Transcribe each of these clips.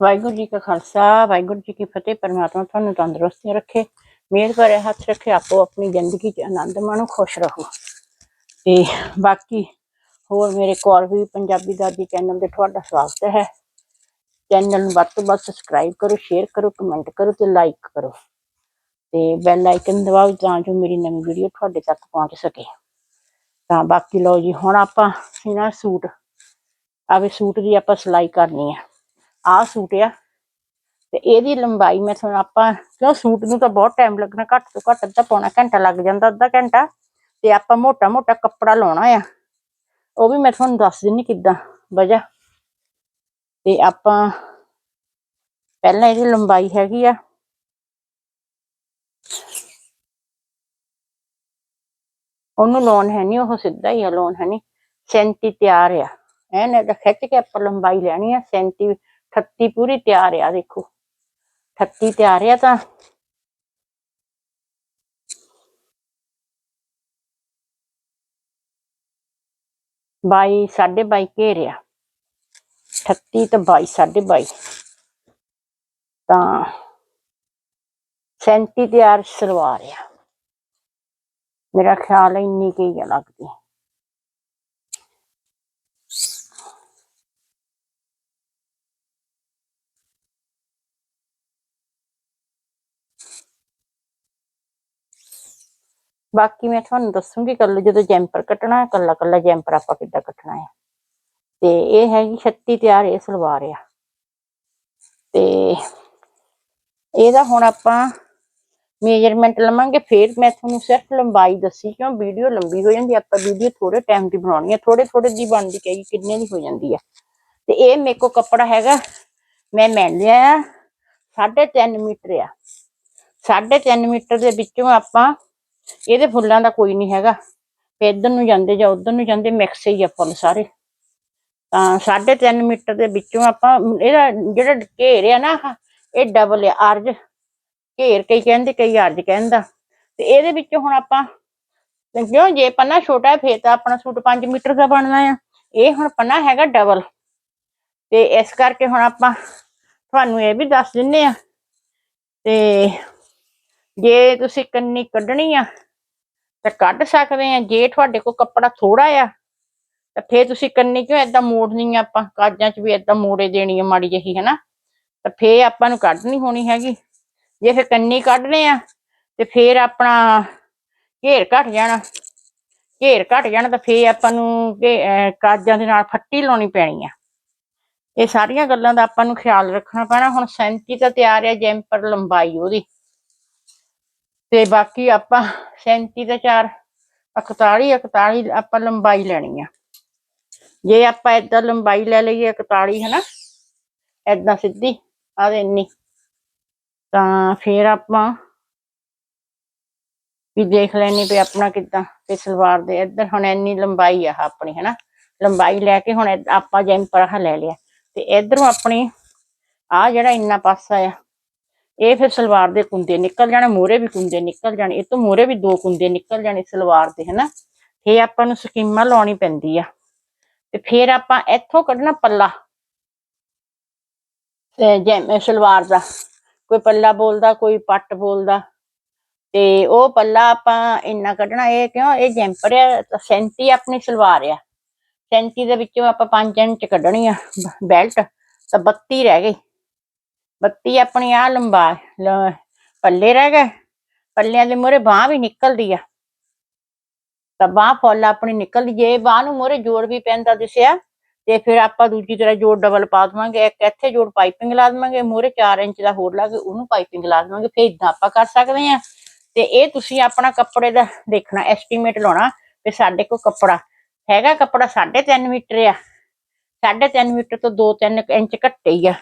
ਵਾਹਿਗੁਰੂ ਜੀ ਕਾ ਖਾਲਸਾ, ਵਾਹਿਗੁਰੂ ਜੀ ਕੀ ਫਤਿਹ। ਪਰਮਾਤਮਾ ਤੁਹਾਨੂੰ ਤੰਦਰੁਸਤੀ ਰੱਖੇ, ਮਿਹਰ ਭਰੇ ਹੱਥ ਰੱਖੇ, ਆਪੋ ਆਪਣੀ ਜ਼ਿੰਦਗੀ 'ਚ ਆਨੰਦ ਮਾਣੋ, ਖੁਸ਼ ਰਹੋ। ਤੇ ਬਾਕੀ ਹੋਰ ਮੇਰੇ ਕੋਲ ਵੀ ਪੰਜਾਬੀ ਦਾਦੀ ਚੈਨਲ ਤੇ ਤੁਹਾਡਾ ਸਵਾਗਤ ਹੈ। ਚੈਨਲ ਨੂੰ ਵੱਧ ਤੋਂ ਵੱਧ ਸਬਸਕ੍ਰਾਈਬ ਕਰੋ ਸ਼ੇਅਰ ਕਰੋ ਕਮੈਂਟ ਕਰੋ ਤੇ ਲਾਈਕ ਕਰੋ। ਤੇ ਬੈਲ ਆਈਕਨ ਦਬਾਓ ਤਾਂ ਜੋ ਮੇਰੀ ਨਵੀਂ ਵੀਡੀਓ ਤੁਹਾਡੇ ਤੱਕ ਪਹੁੰਚ ਸਕੇ। ਤਾਂ ਬਾਕੀ ਲਓ ਜੀ, ਹੁਣ ਆਪਾਂ ਇਹਨਾਂ ਸੂਟ ਆਵੇ ਸੂਟ ਦੀ ਆਪਾਂ ਸਿਲਾਈ ਕਰਨੀ ਹੈ ਆ ਆਹ ਸੂਟ ਆ। ਤੇ ਇਹਦੀ ਲੰਬਾਈ ਮੈਂ ਤੁਹਾਨੂੰ ਆਪਾਂ, ਕਿਉਂ ਸੂਟ ਨੂੰ ਤਾਂ ਬਹੁਤ ਟਾਈਮ ਲੱਗਣਾ, ਘੱਟ ਤੋਂ ਘੱਟ ਅੱਧਾ ਪੌਣਾ ਘੰਟਾ ਲੱਗ ਜਾਂਦਾ, ਅੱਧਾ ਘੰਟਾ। ਤੇ ਆਪਾਂ ਮੋਟਾ ਮੋਟਾ ਕੱਪੜਾ ਲਾਉਣਾ ਆ। ਉਹ ਵੀ ਮੈਂ ਤੁਹਾਨੂੰ ਦੱਸ ਦਿੰਨੀ ਕਿੱਦਾਂ ਵਜਾ ਤੇ ਆਪਾਂ, ਪਹਿਲਾਂ ਇਹਦੀ ਲੰਬਾਈ ਹੈਗੀ ਆ। ਉਹਨੂੰ ਲੋਨ ਹੈ ਨਹੀਂ, ਉਹ ਸਿੱਧਾ ਹੀ ਆ ਲੋਨ ਹੈ ਨਹੀਂ। 37 ਤਿਆਰ ਆ। ਐਨ ਇਹਦਾ ਖਿੱਚ ਕੇ ਆਪਾਂ ਲੰਬਾਈ ਲੈਣੀ ਆ 37 38 ਪੂਰੀ ਤਿਆਰ ਆ ਦੇਖੋ 38 ਤਿਆਰ ਆ ਤਾਂ ਬਾਈ ਸਾਢੇ ਬਾਈ ਘੇਰਿਆ 38 ਤੇ 22 ਸਾਢੇ ਬਾਈ ਤਾਂ 37 ਤਿਆਰ ਸਲਵਾਰ ਆ ਮੇਰਾ ਖਿਆਲ ਹੈ ਇੰਨੀ ਕੀ ਆ ਲੱਗਦੀ ਬਾਕੀ ਮੈਂ ਤੁਹਾਨੂੰ ਦੱਸੂਗੀ ਕੱਲ ਜਦੋਂ ਜੈਂਪਰ ਕੱਟਣਾ ਹੈ ਕੱਲਾ ਕੱਲਾ ਜੈਂਪਰ ਆਪਾਂ ਕਿੱਦਾਂ ਕੱਟਣਾ ਹੈ ਤੇ ਇਹ ਹੈਗੀ 36 ਤਿਆਰ ਇਹ ਸਲਵਾਰ ਆ। ਤੇ ਇਹਦਾ ਹੁਣ ਆਪਾਂ ਮੇਜਰਮੈਂਟ ਲਵਾਂਗੇ, ਫਿਰ ਮੈਂ ਤੁਹਾਨੂੰ ਸਿਰਫ ਲੰਬਾਈ ਦੱਸੀ, ਕਿਉਂ ਵੀਡੀਓ ਲੰਬੀ ਹੋ ਜਾਂਦੀ ਆਪਾਂ ਵੀਡੀਓ ਥੋੜੇ ਟਾਈਮ ਦੀ ਬਣਾਉਣੀ ਹੈ ਥੋੜੇ ਥੋੜੇ ਦੀ ਬਣਦੀ ਕਹੀ ਕਿੰਨੇ ਦੀ ਹੋ ਜਾਂਦੀ ਹੈ ਤੇ ਇਹ ਮੇਰੇ ਕੋ ਕੱਪੜਾ ਹੈਗਾ, ਮੈਂ ਮੈਂ ਲਿਆ 3.5 ਮੀਟਰ ਆ। 3.5 ਮੀਟਰ ਦੇ ਵਿੱਚੋਂ ਆਪਾਂ ਇਹਦੇ ਫੁੱਲਾਂ ਦਾ ਕੋਈ ਨਹੀਂ ਹੈਗਾ। ਵੀ ਇੱਧਰ ਨੂੰ ਜਾਂਦੇ ਜਾਂ ਉੱਧਰ ਨੂੰ ਜਾਂਦੇ ਮਿਕਸ ਹੀ ਆ ਫੁੱਲ ਸਾਰੇ। ਤਾਂ 3.5 ਮੀਟਰ ਦੇ ਵਿੱਚੋਂ ਆਪਾਂ ਇਹਦਾ ਜਿਹੜਾ ਘੇਰ ਆ ਨਾ ਇਹ ਡਬਲ ਆ, ਅਰਜ। ਘੇਰ ਕਈ ਕਹਿੰਦੇ, ਕਈ ਅਰਜ ਕਹਿੰਦਾ। ਤੇ ਇਹਦੇ ਵਿੱਚੋਂ ਹੁਣ ਆਪਾਂ ਕਿਉਂ ਜੇ ਪੰਨਾ ਛੋਟਾ ਹੈ, ਫੇਰ ਤਾਂ ਆਪਣਾ ਸੂਟ 5 ਮੀਟਰ ਦਾ ਬਣਨਾ ਆ। ਇਹ ਹੁਣ ਪੰਨਾ ਹੈਗਾ ਡਬਲ ਤੇ ਇਸ ਕਰਕੇ ਹੁਣ ਆਪਾਂ ਤੁਹਾਨੂੰ ਇਹ ਵੀ ਦੱਸ ਦਿੰਨੇ ਆ। ਤੇ ਜੇ ਤੁਸੀਂ ਕੰਨੀ ਕੱਢਣੀ ਆ ਤਾਂ ਕੱਢ ਸਕਦੇ ਆ। ਜੇ ਤੁਹਾਡੇ ਕੋਲ ਕੱਪੜਾ ਥੋੜਾ ਆ, ਤਾਂ ਫੇਰ ਤੁਸੀਂ ਕੰਨੀ ਕਿਉਂ ਏਦਾਂ ਮੋੜਨੀ ਆ ਆਪਾਂ? ਕਾਜਾਂ 'ਚ ਵੀ ਏਦਾਂ ਮੋੜੇ ਦੇਣੀ ਆ ਮਾੜੀ ਜਿਹੀ, ਹਨਾ? ਤਾਂ ਫੇਰ ਆਪਾਂ ਨੂੰ ਕੱਢਣੀ ਹੋਣੀ ਹੈਗੀ। ਜੇ ਫੇਰ ਕੰਨੀ ਕੱਢਨੇ ਆ, ਤੇ ਫੇਰ ਆਪਣਾ ਘੇਰ ਘਟ ਜਾਣਾ। ਘੇਰ ਘਟ ਜਾਣਾ ਤਾਂ ਫੇਰ ਆਪਾਂ ਨੂੰ ਕਾਜਾਂ ਦੇ ਨਾਲ ਫੱਟੀ ਲਾਉਣੀ ਪੈਣੀ ਆ। ਇਹ ਸਾਰੀਆਂ ਗੱਲਾਂ ਦਾ ਆਪਾਂ ਨੂੰ ਖਿਆਲ ਰੱਖਣਾ ਪੈਣਾ। ਹੁਣ 37 ਤਾਂ ਤਿਆਰ ਆ ਜੈਂਪਰ ਲੰਬਾਈ ਉਹਦੀ। ਤੇ ਬਾਕੀ ਆਪਾਂ 37 ਤੇ 4 41 41 ਆਪਾਂ ਲੰਬਾਈ ਲੈਣੀ ਆ। ਜੇ ਆਪਾਂ ਏਦਾਂ ਲੰਬਾਈ ਲੈ ਲਈਏ 41 ਹਨਾ? ਏਦਾਂ ਸਿੱਧੀ ਆ ਦੇ ਇੰਨੀ। ਤਾਂ ਫੇਰ ਆਪਾਂ ਵੀ ਦੇਖ ਲੈਣੀ ਵੀ ਆਪਣਾ ਕਿੱਦਾਂ ਤੇ ਸਲਵਾਰ ਦੇ ਇੱਧਰ ਹੁਣ ਇੰਨੀ ਲੰਬਾਈ ਆ ਆਪਣੀ, ਹੈਨਾ? ਲੰਬਾਈ ਲੈ ਕੇ ਹੁਣ ਆਪਾਂ ਜੈਂਪਰ ਆਹ ਲੈ ਲਿਆ। ਤੇ ਇਧਰੋਂ ਆਪਣੀ ਆ ਜਿਹੜਾ ਇੰਨਾ ਪਾਸਾ ਆ ਇਹ ਫਿਰ ਸਲਵਾਰ ਦੇ ਕੁੰਦੇ ਨਿਕਲ ਜਾਣੇ, ਮੋਰੇ ਵੀ ਕੁੰਦੇ ਨਿਕਲ ਜਾਣੇ, ਇਹ ਤੋਂ ਮੋਰੇ ਵੀ ਦੋ ਕੁੰਦੇ ਨਿਕਲ ਜਾਣੇ ਸਲਵਾਰ ਦੇ, ਹਨਾ? ਇਹ ਆਪਾਂ ਨੂੰ ਸਕੀਮਾ ਲਾਉਣੀ ਪੈਂਦੀ ਆ। ਤੇ ਫਿਰ ਆਪਾਂ ਇੱਥੋਂ ਕੱਢਣਾ ਪੱਲਾ। ਤੇ ਜੈ ਸਲਵਾਰ ਦਾ। ਕੋਈ ਪੱਲਾ ਬੋਲਦਾ, ਕੋਈ ਪੱਟ ਬੋਲਦਾ। ਤੇ ਉਹ ਪੱਲਾ ਆਪਾਂ ਇੰਨਾ ਕੱਢਣਾ, ਇਹ ਕਿਉਂ? ਇਹ ਜੈਂਪਰ ਆ ਸੈਂਤੀ ਆਪਣੀ ਸਲਵਾਰ ਆ। 37 ਦੇ ਵਿੱਚੋਂ ਆਪਾਂ 5 ਇੰਚ ਕੱਢਣੀ ਆ, ਬੈਲਟ, ਤਾਂ 32 ਰਹਿ ਗਈ। 32 ਆਪਣੀ ਆ ਲੰਬਾ ਪੱਲੇ ਰਹਿ ਗਏ। ਪੱਲਿਆਂ ਦੇ ਮੂਹਰੇ ਬਾਹ ਵੀ ਨਿਕਲਦੀ ਆ। ਤਾਂ ਬਾਹ ਫੁੱਲ ਆਪਣੀ ਨਿਕਲਦੀ, ਜੇ ਬਾਹ ਨੂੰ ਮੂਹਰੇ ਜੋੜ ਵੀ ਪੈਂਦਾ ਦਿਸਿਆ, ਤੇ ਫਿਰ ਆਪਾਂ ਦੂਜੀ ਤਰ੍ਹਾਂ ਜੋੜ ਡਬਲ ਪਾ ਦਵਾਂਗੇ। ਇੱਕ ਇੱਥੇ ਜੋੜ ਪਾਈਪਿੰਗ ਲਾ ਦਵਾਂਗੇ, ਮੂਹਰੇ 4 ਇੰਚ ਦਾ ਹੋਰ ਲਾ ਕੇ ਉਹਨੂੰ ਪਾਈਪਿੰਗ ਲਾ ਦਵਾਂਗੇ। ਫਿਰ ਇਦਾਂ ਆਪਾਂ ਕਰ ਸਕਦੇ ਆ ਤੇ ਇਹ ਤੁਸੀਂ ਆਪਣਾ ਕੱਪੜੇ ਦਾ ਦੇਖਣਾ ਐਸਟੀਮੇਟ ਲਾਉਣਾ ਵੀ ਸਾਡੇ ਕੋਲ ਕੱਪੜਾ ਹੈਗਾ। ਕੱਪੜਾ 3.5 ਮੀਟਰ ਆ। 3.5 ਮੀਟਰ ਤੋਂ 2-3 ਇੰਚ ਘੱਟੇ ਹੀ ਆ।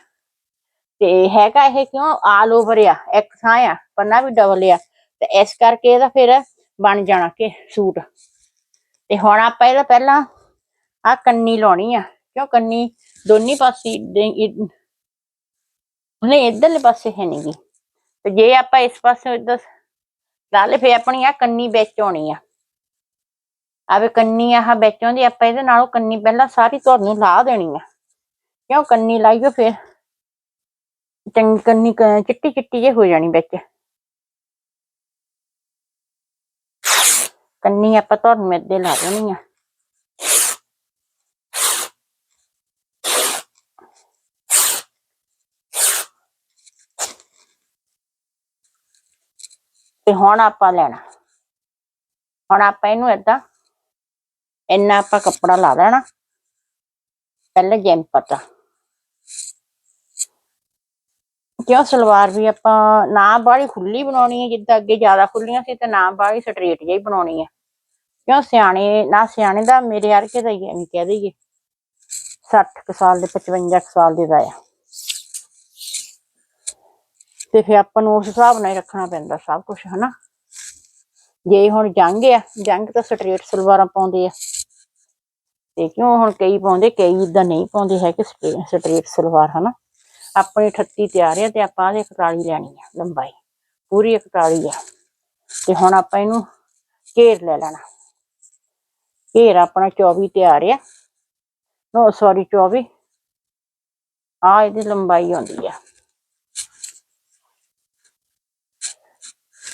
ਤੇ ਹੈਗਾ ਇਹ ਕਿਉਂ? ਆਲ ਓਵਰ ਆ, ਇੱਕ ਥਾਂ ਆ, ਪੰਨਾ ਵੀ ਡਬਲ ਆ। ਤੇ ਇਸ ਕਰਕੇ ਇਹਦਾ ਫਿਰ ਬਣ ਜਾਣਾ ਕਿ ਸੂਟ। ਤੇ ਹੁਣ ਆਪਾਂ ਇਹਦਾ ਪਹਿਲਾਂ ਆ ਕੰਨੀ ਲਾਉਣੀ ਆ। ਕਿਉਂ ਕੰਨੀ? ਦੋਨੀ ਪਾਸੇ ਦੇ- ਨਹੀਂ, ਇਧਰਲੇ ਪਾਸੇ ਹੈ ਨਹੀਂਗੀ ਤੇ ਜੇ ਆਪਾਂ ਇਸ ਪਾਸੇ ਇਧਰ ਲਾ ਲੇ ਫੇ ਆਪਣੀ ਆ ਕੰਨੀ ਵਿੱਚ ਆਉਣੀ ਆ। ਆਵੇ ਕੰਨੀ ਆਹ ਵਿੱਚ ਆਉਂਦੀ ਆਪਾਂ ਇਹਦੇ ਨਾਲੋਂ ਕੰਨੀ ਪਹਿਲਾਂ ਸਾਰੀ ਤੁਹਾਨੂੰ ਲਾ ਦੇਣੀ ਆ। ਕਿਉਂ ਕੰਨੀ ਲਾਈਓ ਫਿਰ? ਚੰਗੀ ਕੰਨੀ ਕ- ਚਿੱਟੀ ਚਿੱਟੀ ਜੇ ਹੋ ਜਾਣੀ ਵਿੱਚ। ਕੰਨੀ ਆਪਾਂ ਤੁਹਾਨੂੰ ਮੈਦੇ ਲਾ ਦੇਣੀ ਆ। ਤੇ ਹੁਣ ਆਪਾਂ ਲੈਣਾ। ਹੁਣ ਆਪਾਂ ਇਹਨੂੰ ਏਦਾਂ, ਇੰਨਾ ਆਪਾਂ ਕੱਪੜਾ ਲਾ ਦੇਣਾ। ਪਹਿਲਾਂ ਜੈਂਪਰ ਦਾ ਕਿਉਂ ਸਲਵਾਰ ਵੀ ਆਪਾਂ ਨਾ ਬਾਹਲੀ ਖੁੱਲੀ ਬਣਾਉਣੀ ਹੈ, ਜਿੱਦਾਂ ਅੱਗੇ ਜ਼ਿਆਦਾ ਖੁੱਲੀਆਂ ਸੀ ਤੇ ਨਾ ਬਾਹਲੀ ਸਟ੍ਰੇਟ ਜਿਹੀ ਬਣਾਉਣੀ ਹੈ। ਕਿਉਂ ਸਿਆਣੇ, ਨਾ ਸਿਆਣੇ ਦਾ ਮੇਰੇ ਅਰਕੇ ਦਾ ਹੀ ਐਵੇਂ ਕਹਿ ਦਈਏ। 60 ਕੁ ਸਾਲ ਦੇ 55 ਕੁ ਸਾਲ ਦੇ ਦਾ ਆ। ਤੇ ਫਿਰ ਆਪਾਂ ਨੂੰ ਉਸ ਹਿਸਾਬ ਨਾਲ ਹੀ ਰੱਖਣਾ ਪੈਂਦਾ ਸਭ ਕੁਝ ਹਨਾ? ਜੇ ਹੁਣ ਜੰਗ ਆ, ਜੰਗ ਤਾਂ ਸਟ੍ਰੇਟ ਸਲਵਾਰਾਂ ਪਾਉਂਦੇ ਆ। ਤੇ ਕਿਉਂ ਹੁਣ ਕਈ ਪਾਉਂਦੇ, ਕਈ ਇਦਾਂ ਨਹੀਂ ਪਾਉਂਦੇ ਹੈ ਕਿ ਸਟ੍ਰੇਟ ਸਲਵਾਰ, ਹਨਾ? ਆਪਣੀ 38 ਤਿਆਰ ਆ ਤੇ ਆਪਾਂ ਇਹਦੇ 41 ਲੈਣੀ ਆ, ਲੰਬਾਈ। ਪੂਰੀ 41 ਆ। ਤੇ ਹੁਣ ਆਪਾਂ ਇਹਨੂੰ ਘੇਰ ਲੈ ਲੈਣਾ। ਘੇਰ ਆਪਣਾ 24 ਤਿਆਰ ਆ। ਨੋ ਸੌਰੀ 24 ਆ ਇਹਦੀ ਲੰਬਾਈ ਆਉਂਦੀ ਆ।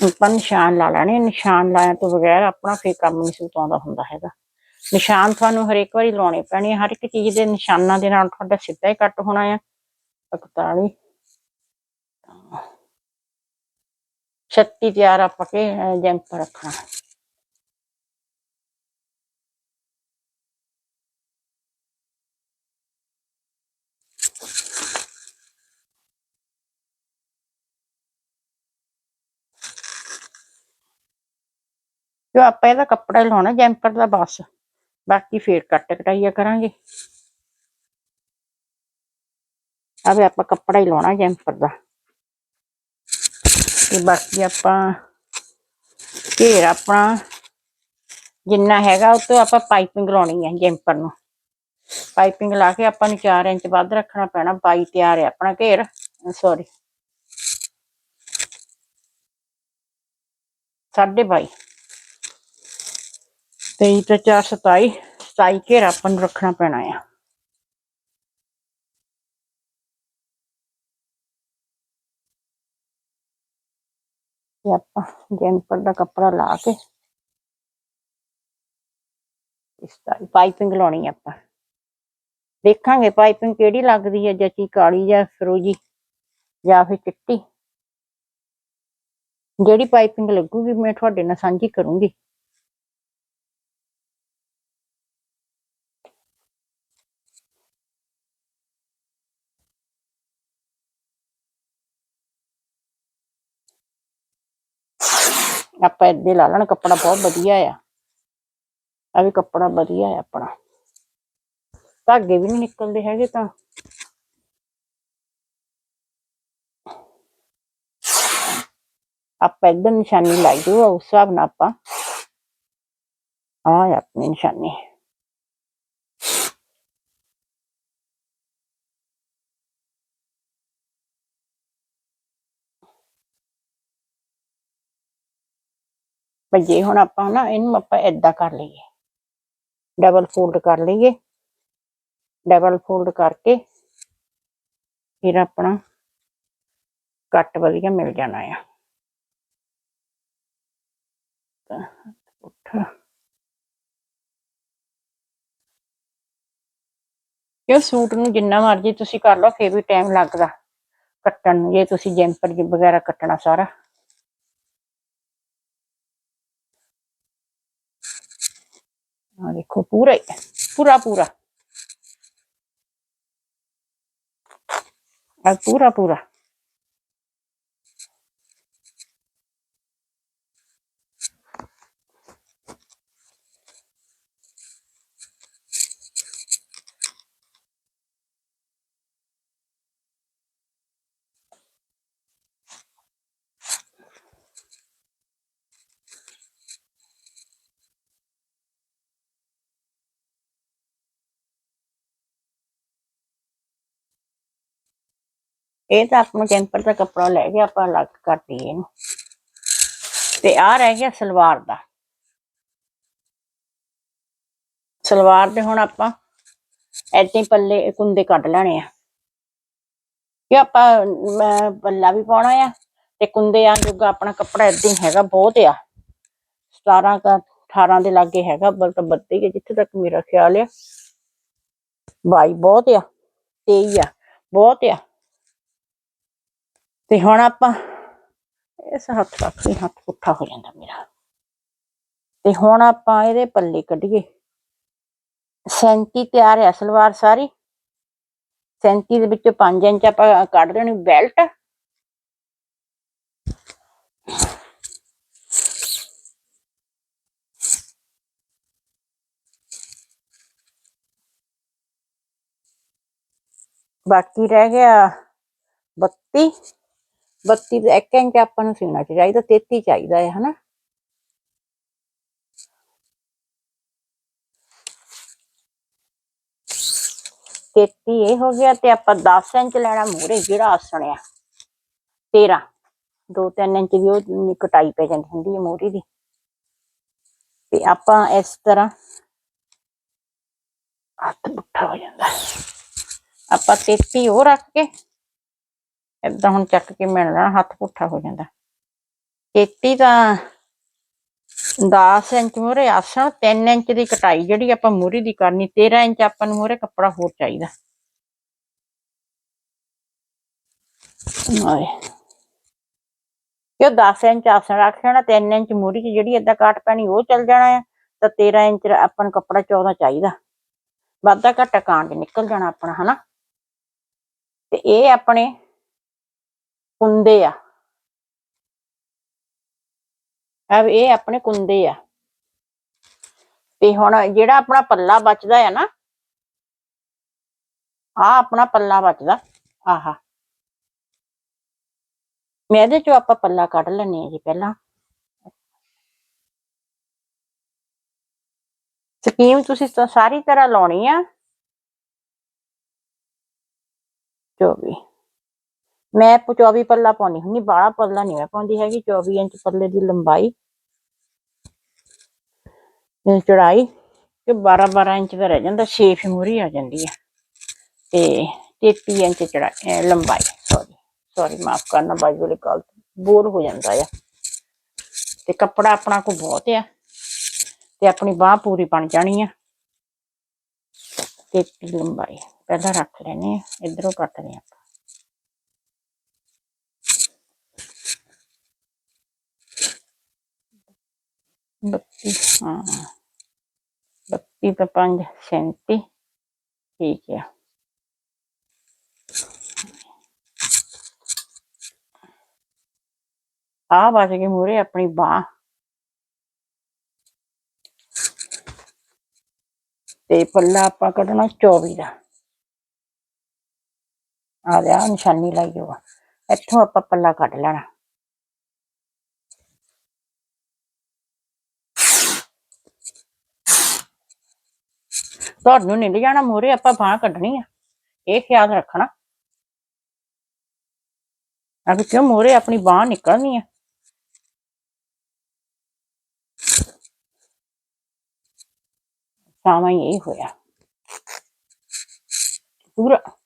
ਆਪਾਂ ਨਿਸ਼ਾਨ ਲਾ ਲੈਣੇ ਨਿਸ਼ਾਨ ਲਾਇਆ ਤੋਂ ਬਗੈਰ ਆਪਣਾ ਫੇਰ ਕੰਮ ਨਹੀਂ ਸੂਤ ਆਉਂਦਾ ਹੁੰਦਾ ਹੈਗਾ। ਨਿਸ਼ਾਨ ਤੁਹਾਨੂੰ ਹਰੇਕ ਵਾਰੀ ਲਾਉਣੇ ਪੈਣੇ ਆ। ਹਰ ਇੱਕ ਚੀਜ਼ ਦੇ ਨਿਸ਼ਾਨਾਂ ਦੇ ਨਾਲ ਤੁਹਾਡਾ ਸਿੱਧਾ ਹੀ ਕੱਟ ਹੋਣਾ ਆ। 41 36 ਤਿਆਰ ਆਪਾਂ ਕੇ ਜੰਪ ਰੱਖਣਾ ਜੋ ਆਪਾਂ ਇਹਦਾ ਕੱਪੜਾ ਹੀ ਲਾਉਣਾ ਜੈਂਪਰ ਦਾ ਬਸ ਬਾਕੀ ਫੇਰ ਕੱਟ ਕਟਾਈਆ ਕਰਾਂਗੇ ਆਵੇ ਆਪਾਂ ਕੱਪੜਾ ਹੀ ਲਾਉਣਾ ਜੈਂਪਰ ਦਾ। ਤੇ ਬਾਕੀ ਆਪਾਂ ਘੇਰ ਆਪਣਾ ਜਿੰਨਾ ਹੈਗਾ, ਉਹ ਤੋਂ ਆਪਾਂ ਪਾਈਪਿੰਗ ਲਾਉਣੀ ਹੈ ਜੈਂਪਰ ਨੂੰ। ਪਾਈਪਿੰਗ ਲਾ ਕੇ ਆਪਾਂ ਨੂੰ 4 ਇੰਚ ਵੱਧ ਰੱਖਣਾ ਪੈਣਾ 22 ਤਿਆਰ ਹੈ ਆਪਣਾ ਘੇਰ। ਸੌਰੀ ਸਾਢੇ 22 23 ਤੇ 4 27 27 ਘੇਰ ਆਪਾਂ ਨੂੰ ਰੱਖਣਾ ਪੈਣਾ ਆ। ਤੇ ਆਪਾਂ ਜੈਂਪਰ ਦਾ ਕੱਪੜਾ ਲਾ ਕੇ ਇਸ ਤਰ੍ਹਾਂ ਪਾਈਪਿੰਗ ਲਾਉਣੀ ਆ ਆਪਾਂ। ਦੇਖਾਂਗੇ ਪਾਈਪਿੰਗ ਕਿਹੜੀ ਲੱਗਦੀ ਹੈ ਜੱਚੀ ਕਾਲੀ ਜਾਂ ਫਿਰੋਜੀ ਜਾਂ ਫਿਰ ਚਿੱਟੀ। ਜਿਹੜੀ ਪਾਈਪਿੰਗ ਲੱਗੂਗੀ ਮੈਂ ਤੁਹਾਡੇ ਨਾਲ ਸਾਂਝੀ ਕਰੂੰਗੀ। ਆਪਾਂ ਏਦਾਂ ਲਾ ਲੈਣਾ, ਕੱਪੜਾ ਬਹੁਤ ਵਧੀਆ ਆ। ਆ ਵੀ ਕੱਪੜਾ ਵਧੀਆ ਆ ਆਪਣਾ। ਧਾਗੇ ਵੀ ਨਹੀਂ ਨਿਕਲਦੇ ਹੈਗੇ ਤਾਂ। ਆਪਾਂ ਇੱਧਰ ਨਿਸ਼ਾਨੀ ਲਾਈ ਜੋ ਉਸ ਹਿਸਾਬ ਨਾਲ ਆਪਾਂ। ਆ ਆਪਣੀ ਨਿਸ਼ਾਨੀ। ਪਰ ਜੇ ਹੁਣ ਆਪਾਂ ਨਾ ਇਹਨੂੰ ਆਪਾਂ ਏਦਾਂ ਕਰ ਲਈਏ। ਡਬਲ ਫੋਲਡ ਕਰ ਲਈਏ। ਡਬਲ ਫੋਲਡ ਕਰਕੇ ਫਿਰ ਆਪਣਾ ਕੱਟ ਵਧੀਆ ਮਿਲ ਜਾਣਾ ਆ। ਤਾਂ ਸੂਟ ਨੂੰ ਜਿੰਨਾ ਮਰਜ਼ੀ ਤੁਸੀਂ ਕਰ ਲਓ, ਫੇਰ ਵੀ ਟਾਈਮ ਲੱਗਦਾ ਕੱਟਣ ਨੂੰ, ਜੇ ਤੁਸੀਂ ਜੈਂਪਰ ਵਗੈਰਾ ਕੱਟਣਾ ਸਾਰਾ। ਦੇਖੋ ਪੂਰਾ ਹੀ ਪੂਰਾ ਪੂਰਾ ਆ ਪੂਰਾ ਪੂਰਾ ਇਹ ਤਾਂ ਆਪਣਾ ਕੈਂਪਰ ਦਾ ਕੱਪੜਾ ਲੈ ਕੇ ਆਪਾਂ ਅਲੱਗ ਕਰ ਦਈਏ ਇਹਨੂੰ। ਤੇ ਆ ਰਹਿ ਗਿਆ ਸਲਵਾਰ ਦਾ। ਸਲਵਾਰ ਦੇ ਹੁਣ ਆਪਾਂ ਏਦਾਂ ਹੀ ਪੱਲੇ, ਕੁੰਦੇ ਕੱਢ ਲੈਣੇ ਆ। ਕਿ ਆਪਾਂ, ਮੈਂ ਪੱਲਾ ਵੀ ਪਾਉਣਾ ਆ, ਤੇ ਕੁੰਦੇ ਆਂ ਜੋਗਾ ਆਪਣਾ ਕੱਪੜਾ ਏਦਾਂ ਹੀ ਹੈਗਾ, ਬਹੁਤ ਆ। 17 ਕਾ 18 ਦੇ ਲਾਗੇ ਹੈਗਾ ਬਲਕਿ ਬੱਤੀ ਹੈ ਜਿੱਥੇ ਤੱਕ ਮੇਰਾ ਖਿਆਲ ਆ। ਬਾਈ ਬਹੁਤ ਆ 23 ਆ, ਬਹੁਤ ਆ। ਤੇ ਹੁਣ ਆਪਾਂ ਇਸ ਹੱਥ ਰੱਖ ਲਈ ਹੱਥ ਪੁੱਠਾ ਹੋ ਜਾਂਦਾ ਮੇਰਾ। ਤੇ ਹੁਣ ਆਪਾਂ ਇਹਦੇ ਪੱਲੇ ਕੱਢੀਏ। 37 ਤਿਆਰ ਹੈ ਸਲਵਾਰ ਸਾਰੀ। 37 ਦੇ ਵਿੱਚੋਂ 5 ਇੰਚ ਆਪਾਂ ਕੱਢ ਦੇਣੀ ਬੈਲਟ। ਬਾਕੀ ਰਹਿ ਗਿਆ 32 32 ਦਾ 1 ਇੰਚ ਆਪਾਂ ਨੂੰ ਸੀਣਾ ਚਾਹੀਦਾ 33 ਚਾਹੀਦਾ ਹੈ, ਹਨਾ? ਤੇਤੀ ਇਹ ਹੋ ਗਿਆ ਤੇ ਆਪਾਂ 10 ਇੰਚ ਲੈਣਾ ਮੂਰੇ ਜਿਹੜਾ ਆਸਣ ਆ। 13 2-3 ਇੰਚ ਦੀ ਉਹ ਕਟਾਈ ਪੈ ਜਾਂਦੀ ਹੁੰਦੀ ਹੈ ਮੂਰੇ ਦੀ। ਤੇ ਆਪਾਂ ਇਸ ਤਰ੍ਹਾਂ ਹੱਥ ਪੁੱਠਾ ਹੋ ਜਾਂਦਾ। ਆਪਾਂ 33 ਉਹ ਰੱਖ ਕੇ ਏਦਾਂ ਹੁਣ ਚੱਕ ਕੇ ਮਿਲ ਲੈਣਾ ਹੱਥ ਪੁੱਠਾ ਹੋ ਜਾਂਦਾ। 33 ਤਾਂ 10 ਇੰਚ ਮੂਰੇ ਆਸਣ 3 ਇੰਚ ਦੀ ਕਟਾਈ ਜਿਹੜੀ ਆਪਾਂ ਮੂਰੀ ਦੀ ਕਰਨੀ 13 ਇੰਚ ਆਪਾਂ ਨੂੰ ਮੂਰੇ ਕੱਪੜਾ ਹੋਰ ਚਾਹੀਦਾ। ਆਏ ਇਹ 10 ਇੰਚ ਆਸਣ ਰੱਖ ਲੈਣਾ 3 ਇੰਚ ਮੂਰੀ ਚ ਜਿਹੜੀ ਏਦਾਂ ਕਾਟ ਪੈਣੀ, ਉਹ ਚੱਲ ਜਾਣਾ ਆ, ਤਾਂ 13 ਇੰਚ ਆਪਾਂ ਨੂੰ ਕੱਪੜਾ 14 ਚਾਹੀਦਾ। ਵਾਧਾ ਘਾਟਾ ਕਾਂਡ ਨਿਕਲ ਜਾਣਾ ਆਪਣਾ, ਹਨਾ? ਤੇ ਇਹ ਆਪਣੇ ਕੁੰਦੇ ਆ। ਅਬ ਇਹ ਆਪਣੇ ਕੁੰਦੇ ਆ। ਤੇ ਹੁਣ ਜਿਹੜਾ ਆਪਣਾ ਪੱਲਾ ਬਚਦਾ ਆ ਨਾ ਆ ਆਪਣਾ ਪੱਲਾ ਬਚਦਾ। ਆਹਾ। ਮੈਂ ਇਹਦੇ ਚੋਂ ਆਪਾਂ ਪੱਲਾ ਕੱਢ ਲੈਣੇ ਆ ਜੀ ਪਹਿਲਾਂ। ਸਕੀਮ ਤੁਸੀਂ ਸਾਰੀ ਤਰ੍ਹਾਂ ਲਾਉਣੀ ਆ। 24 ਮੈਂ 24 ਪੱਲਾ ਪਾਉਣੀ ਹੁੰਦੀ, ਬਾਹਲਾ ਪੱਲਾ ਨਹੀਂ ਮੈਂ ਪਾਉਂਦੀ ਹੈਗੀ 24 ਇੰਚ ਪੱਲੇ ਦੀ ਲੰਬਾਈ ਇਹ ਚੜਾਈ ਕਿ 12 12 ਇੰਚ ਦਾ ਰਹਿ ਜਾਂਦਾ 6 ਫਿਮੂਰੀ ਆ ਜਾਂਦੀ ਹੈ ਤੇ 33 ਇੰਚ ਚੜਾਈ ਲੰਬਾਈ ਸੌਰੀ ਸੌਰੀ ਮਾਫ ਕਰਨਾ ਬਾਜੂ ਵਾਲੀ ਗੱਲ ਬੋਰ ਹੋ ਜਾਂਦਾ ਆ। ਤੇ ਕੱਪੜਾ ਆਪਣਾ ਕੋ ਬਹੁਤ ਆ, ਤੇ ਆਪਣੀ ਬਾਹ ਪੂਰੀ ਬਣ ਜਾਣੀ ਆ। ਤੇ ਲੰਬਾਈ, ਪਹਿਲਾਂ ਰੱਖ ਲੈਨੇ ਆ, ਇਧਰੋਂ ਕੱਟਦੇ ਆ 32 ਹਾਂ 32 ਤਾਂ 5 37 ਠੀਕ ਹੈ ਆ ਬਚ ਗਈ ਮੂਰੇ ਆਪਣੀ ਬਾਹ। ਤੇ ਪੱਲਾ ਆਪਾਂ ਕੱਢਣਾ 24 ਦਾ। ਆ ਲਿਆ ਨਿਸ਼ਾਨੀ ਲਾਈ ਲਾਈਓ ਇੱਥੋਂ ਆਪਾਂ ਪੱਲਾ ਕੱਢ ਲੈਣਾ। ਤੁਹਾਨੂੰ ਨਹੀਂ ਜਾਣਾ ਮੂਰੇ, ਆਪਾਂ ਬਾਹ ਕੱਢਣੀ ਆ। ਇਹ ਖਿਆਲ ਰੱਖਣਾ। ਅਗੇ ਕਿਉਂ ਮੂਰੇ ਆਪਣੀ ਬਾਹ ਨਿਕਲਣੀ ਆ? ਸਾਵਾਂ ਹੀ ਇਹ ਹੋਇਆ। ਪੂਰਾ।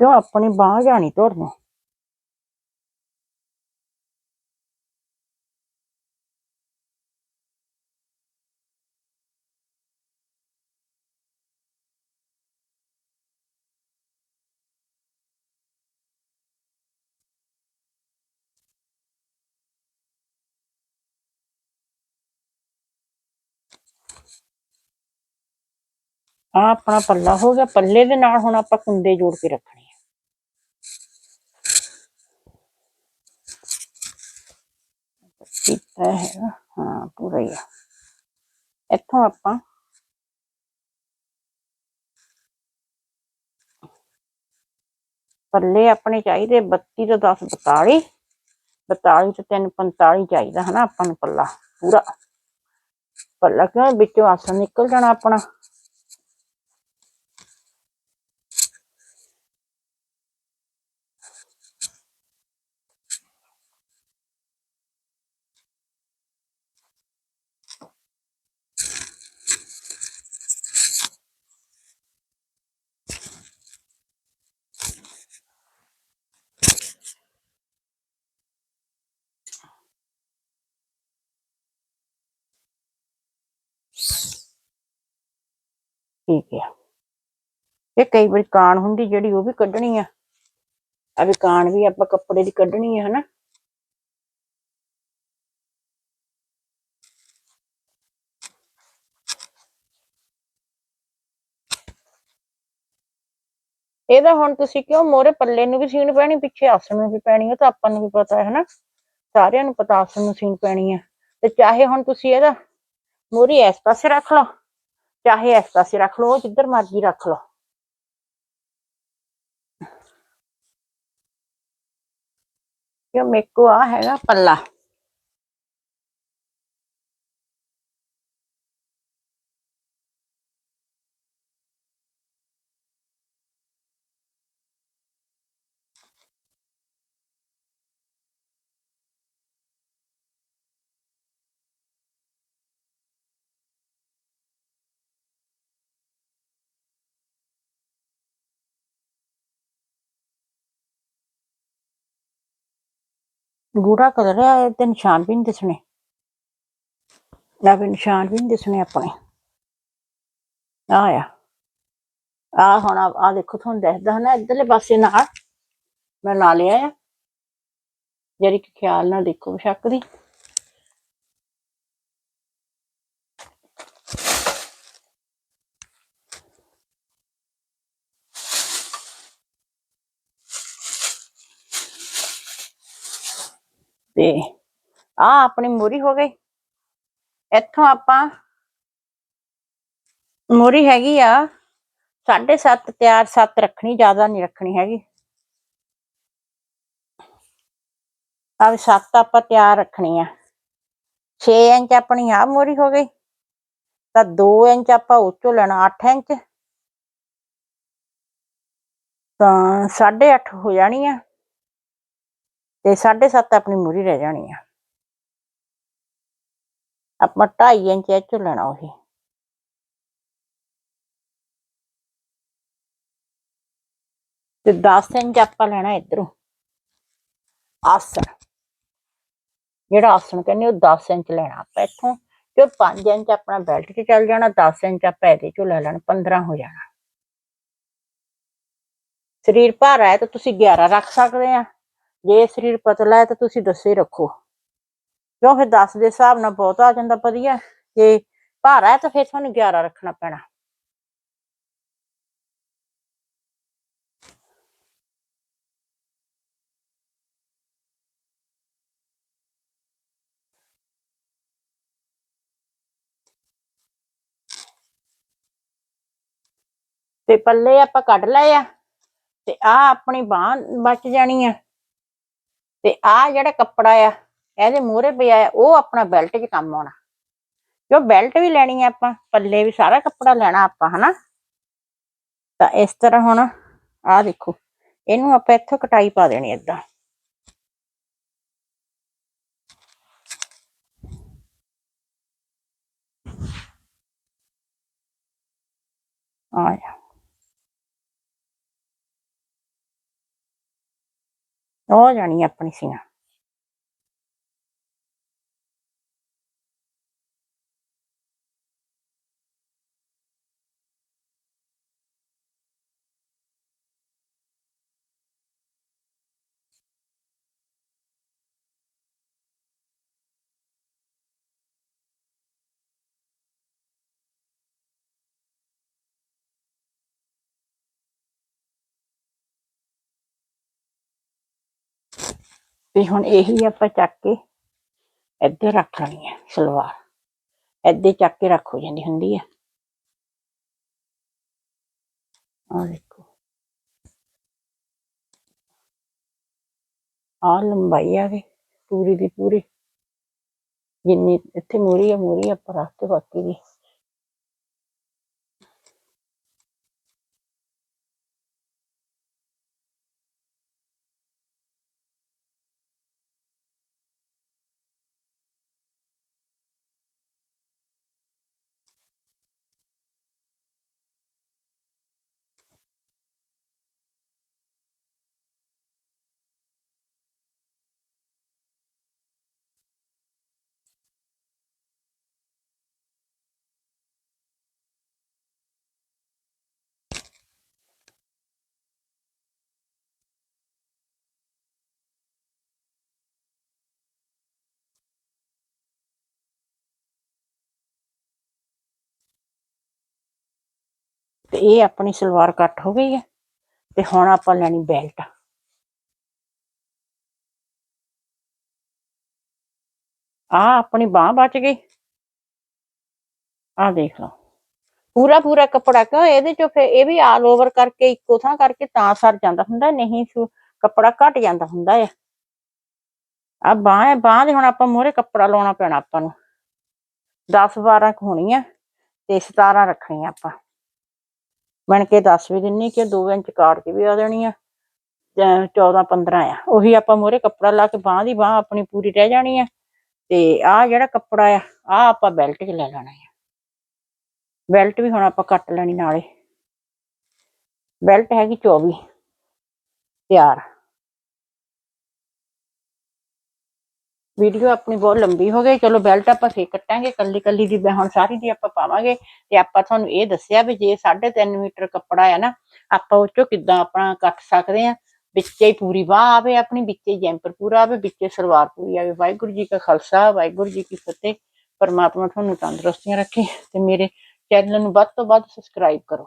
तो अपनी बह गया जानी धोने अपना पला हो गया पले हम आप कुंदे जोड़ के रखने ਕੀਤਾ ਹੈ ਹਾਂ, ਪੂਰਾ ਹੀ ਆ। ਇੱਥੋਂ ਆਪਾਂ ਪੱਲੇ ਆਪਣੇ ਚਾਹੀਦੇ 32 ਤੋਂ 10 42 42 ਤੋਂ 3 45 ਚਾਹੀਦਾ ਹਨਾ ਆਪਾਂ ਨੂੰ ਪੱਲਾ, ਪੂਰਾ। ਪੱਲਾ ਕਿਉਂ? ਵਿੱਚੋਂ ਆਸਣ ਨਿਕਲ ਜਾਣਾ ਆਪਣਾ। ਠੀਕ ਹੈ ਇਹ ਕਈ ਵਾਰੀ ਕਾਣ ਹੁੰਦੀ ਜਿਹੜੀ ਉਹ ਵੀ ਕੱਢਣੀ ਆ। ਆ ਵੀ ਕਾਣ ਵੀ ਆਪਾਂ ਕੱਪੜੇ ਦੀ ਕੱਢਣੀ ਆ, ਹਨਾ? ਇਹਦਾ ਹੁਣ ਤੁਸੀਂ ਕਿਉਂ ਮੋਰੇ ਪੱਲੇ ਨੂੰ ਵੀ ਸੀਣ ਪੈਣੀ, ਪਿੱਛੇ ਆਸਣ ਨੂੰ ਵੀ ਪੈਣੀ, ਉਹ ਤਾਂ ਆਪਾਂ ਨੂੰ ਵੀ ਪਤਾ ਹੈ, ਹਨਾ? ਸਾਰਿਆਂ ਨੂੰ ਪਤਾ ਆਸਣ ਨੂੰ ਸੀਣ ਪੈਣੀ ਆ। ਤੇ ਚਾਹੇ ਹੁਣ ਤੁਸੀਂ ਇਹਦਾ ਮੋਰੀ ਇਸ ਪਾਸੇ ਰੱਖ ਲਓ। ਚਾਹੇ ਇਸ ਪਾਸੇ ਰੱਖ ਲਓ ਜਿੱਧਰ ਮਰਜ਼ੀ ਰੱਖ ਲਓ। ਕਿਉਂ ਮੇਰੇ ਆ ਹੈਗਾ ਪੱਲਾ? ਗੂੜਾ ਕਲਰ ਹੈ ਇਹ ਨਿਸ਼ਾਨ ਵੀ ਨਹੀਂ ਦਿਸਣੇ। ਨਾ ਵੀ ਨਿਸ਼ਾਨ ਵੀ ਨਹੀਂ ਦਿਸਣੇ ਆਪਣੇ। ਆ ਆ। ਆ ਹੁਣ ਆ ਦੇਖੋ ਤੁਹਾਨੂੰ ਦਿਖਦਾ ਨਾ, ਇਧਰਲੇ ਪਾਸੇ ਨਾਲ ਮੈਂ ਲਾ ਲਿਆ ਆ। ਜਰੀ ਕਿ ਖਿਆਲ ਨਾਲ ਦੇਖੋ ਸ਼ੱਕ ਦੀ ਤੇ ਆ ਆਪਣੀ ਮੋਰੀ ਹੋ ਗਈ। ਇੱਥੋਂ ਆਪਾਂ ਮੋਰੀ ਹੈਗੀ ਆ 7.5 ਤਿਆਰ 7 ਰੱਖਣੀ, ਜ਼ਿਆਦਾ ਨਹੀਂ ਰੱਖਣੀ ਹੈਗੀ। ਆ ਵੀ 7 ਆਪਾਂ ਤਿਆਰ ਰੱਖਣੀ ਆ। 6 ਇੰਚ ਆਪਣੀ ਆ ਮੋਰੀ ਹੋ ਗਈ, ਤਾਂ 2 ਇੰਚ ਆਪਾਂ ਉਹ ਚੋਂ ਲੈਣਾ 8 ਇੰਚ। ਤਾਂ 8.5 ਹੋ ਜਾਣੀ ਆ। ਤੇ 7.5 ਆਪਣੀ ਮੂਰੀ ਰਹਿ ਜਾਣੀ ਆ। ਆਪਾਂ 2.5 ਇੰਚ ਇਹ ਚੋਂ ਲੈਣਾ ਉਹੀ। ਤੇ 10 ਇੰਚ ਆਪਾਂ ਲੈਣਾ ਇਧਰੋਂ। ਆਸਣ। ਜਿਹੜਾ ਆਸਣ ਕਹਿੰਦੇ ਉਹ 10 ਇੰਚ ਲੈਣਾ ਆਪਾਂ ਇੱਥੋਂ। ਤੇ 5 ਇੰਚ ਆਪਣਾ ਬੈਲਟ 'ਚ ਚੱਲ ਜਾਣਾ 10 ਇੰਚ ਆਪਾਂ ਇਹਦੇ 'ਚੋਂ ਲੈ ਲੈਣਾ 15 ਹੋ ਜਾਣਾ। ਸਰੀਰ ਭਾਰਾ ਹੈ ਤਾਂ ਤੁਸੀਂ 11 ਰੱਖ ਸਕਦੇ ਆ। ਜੇ ਸਰੀਰ ਪਤਲਾ ਹੈ ਤਾਂ ਤੁਸੀਂ ਦੱਸੇ ਰੱਖੋ। ਕਿਉਂ ਫਿਰ 10 ਦੇ ਹਿਸਾਬ ਨਾਲ ਬਹੁਤ ਆ ਜਾਂਦਾ ਵਧੀਆ। ਜੇ ਭਾਰਾ ਹੈ ਤਾਂ ਫਿਰ ਤੁਹਾਨੂੰ 11 ਰੱਖਣਾ ਪੈਣਾ। ਤੇ ਪੱਲੇ ਆਪਾਂ ਕੱਢ ਲਏ ਆ, ਤੇ ਆ ਆਪਣੀ ਬਾਹ ਬਚ ਜਾਣੀ ਆ। ਤੇ ਆ ਜਿਹੜਾ ਕੱਪੜਾ ਆ, ਇਹਦੇ ਮੂਹਰੇ ਪਿਆ ਆ, ਉਹ ਆਪਣਾ ਬੈਲਟ 'ਚ ਕੰਮ ਆਉਣਾ। ਕਿਉਂ ਬੈਲਟ ਵੀ ਲੈਣੀ ਆ ਆਪਾਂ, ਪੱਲੇ ਵੀ ਸਾਰਾ ਕੱਪੜਾ ਲੈਣਾ ਆਪਾਂ, ਹਨਾ? ਤਾਂ ਇਸ ਤਰ੍ਹਾਂ ਹੁਣ ਆ ਦੇਖੋ, ਇਹਨੂੰ ਆਪਾਂ ਇੱਥੋਂ ਕਟਾਈ ਪਾ ਦੇਣੀ ਏਦਾਂ। ਆ। ਉਹ ਜਾਣੀ ਆਪਣੀ ਸੀਨਾ ਤੇ ਹੁਣ ਇਹੀ ਆਪਾਂ ਚੱਕ ਕੇ ਇੱਧਰ ਰੱਖ ਲੈਣੀ ਹੈ ਸਲਵਾਰ। ਇੱਧੇ ਚੱਕ ਕੇ ਰੱਖ ਹੋ ਜਾਂਦੀ ਹੁੰਦੀ ਹੈ ਆਹ ਦੇਖੋ। ਆਹ ਲੰਬਾਈ ਆ ਗਈ ਪੂਰੀ ਦੀ ਪੂਰੀ। ਜਿੰਨੀ ਇੱਥੇ ਮੂਰੀ ਆ, ਮੂਰੀ ਆਪਾਂ ਰੱਖ ਤੇ ਬਾਕੀ ਦੀ ਤੇ ਇਹ ਆਪਣੀ ਸਲਵਾਰ ਕੱਟ ਹੋ ਗਈ ਹੈ ਤੇ ਹੁਣ ਆਪਾਂ ਲੈਣੀ ਬੈਲਟ। ਆ ਆਪਣੀ ਬਾਹ ਬਚ ਗਈ। ਆ ਦੇਖ ਲਓ। ਪੂਰਾ ਪੂਰਾ ਕੱਪੜਾ ਕਿਉਂ? ਇਹਦੇ ਚੋਂ ਫਿਰ ਇਹ ਵੀ ਆਲ ਓਵਰ ਕਰਕੇ ਇੱਕੋ ਥਾਂ ਕਰਕੇ ਤਾਂ ਸਰ ਜਾਂਦਾ ਹੁੰਦਾ ਨਹੀਂ ਕੱਪੜਾ ਘਟ ਜਾਂਦਾ ਹੁੰਦਾ ਹੈ। ਆ ਬਾਹ ਹੈ, ਬਾਹ ਦੇ ਹੁਣ ਆਪਾਂ ਮੋਹਰੇ ਕੱਪੜਾ ਲਾਉਣਾ ਪੈਣਾ ਆਪਾਂ ਨੂੰ। 10 12 ਕੁ ਹੋਣੀ ਆ ਤੇ 17 ਰੱਖਣੀ ਆ ਆਪਾਂ। ਬਣ ਕੇ 10 ਵੀ ਦਿੰਨੀ ਕਿ 2 ਇੰਚ ਕਾਟ ਕੇ ਵੀ ਆ ਦੇਣੀ ਆ 14 15 ਆ। ਉਹੀ ਆਪਾਂ ਮੋਹਰੇ ਕੱਪੜਾ ਲਾ ਕੇ ਬਾਹ ਦੀ ਬਾਹ ਆਪਣੀ ਪੂਰੀ ਰਹਿ ਜਾਣੀ ਆ, ਤੇ ਆ ਜਿਹੜਾ ਕੱਪੜਾ ਆ ਆ ਆਪਾਂ ਬੈਲਟ 'ਚ ਲੈ ਲੈਣਾ ਆ। ਬੈਲਟ ਵੀ ਹੁਣ ਆਪਾਂ ਕੱਟ ਲੈਣੀ ਨਾਲੇ। ਬੈਲਟ ਹੈਗੀ 24 ਤਿਆਰ। ਵੀਡੀਓ ਆਪਣੀ ਬਹੁਤ ਲੰਬੀ ਹੋ ਗਈ, ਚਲੋ ਬੈਲਟ ਆਪਾਂ ਫੇਰ ਕੱਟਾਂਗੇ, ਕੱਲੀ ਕੱਲੀ ਦੀ ਮੈਂ ਹੁਣ ਸਾਰੀ ਦੀ ਆਪਾਂ ਪਾਵਾਂਗੇ ਤੇ ਆਪਾਂ ਤੁਹਾਨੂੰ ਇਹ ਦੱਸਿਆ ਵੀ ਜੇ 3.5 ਮੀਟਰ ਕੱਪੜਾ ਆ ਨਾ, ਆਪਾਂ ਉਹ ਚੋਂ ਕਿੱਦਾਂ ਆਪਣਾ ਕੱਟ ਸਕਦੇ ਆ ਵਿੱਚੇ ਹੀ ਪੂਰੀ ਬਾਹ ਆਵੇ ਆਪਣੀ, ਵਿੱਚੇ ਹੀ ਜੈਂਪਰ ਪੂਰਾ ਆਵੇ, ਵਿੱਚੇ ਸਲਵਾਰ ਪੂਰੀ ਆਵੇ। ਵਾਹਿਗੁਰੂ ਜੀ ਕਾ ਖਾਲਸਾ, ਵਾਹਿਗੁਰੂ ਜੀ ਕੀ ਫਤਿਹ। ਪਰਮਾਤਮਾ ਤੁਹਾਨੂੰ ਤੰਦਰੁਸਤੀਆਂ ਰੱਖੇ ਤੇ ਮੇਰੇ ਚੈਨਲ ਨੂੰ ਵੱਧ ਤੋਂ ਵੱਧ ਸਬਸਕ੍ਰਾਈਬ ਕਰੋ।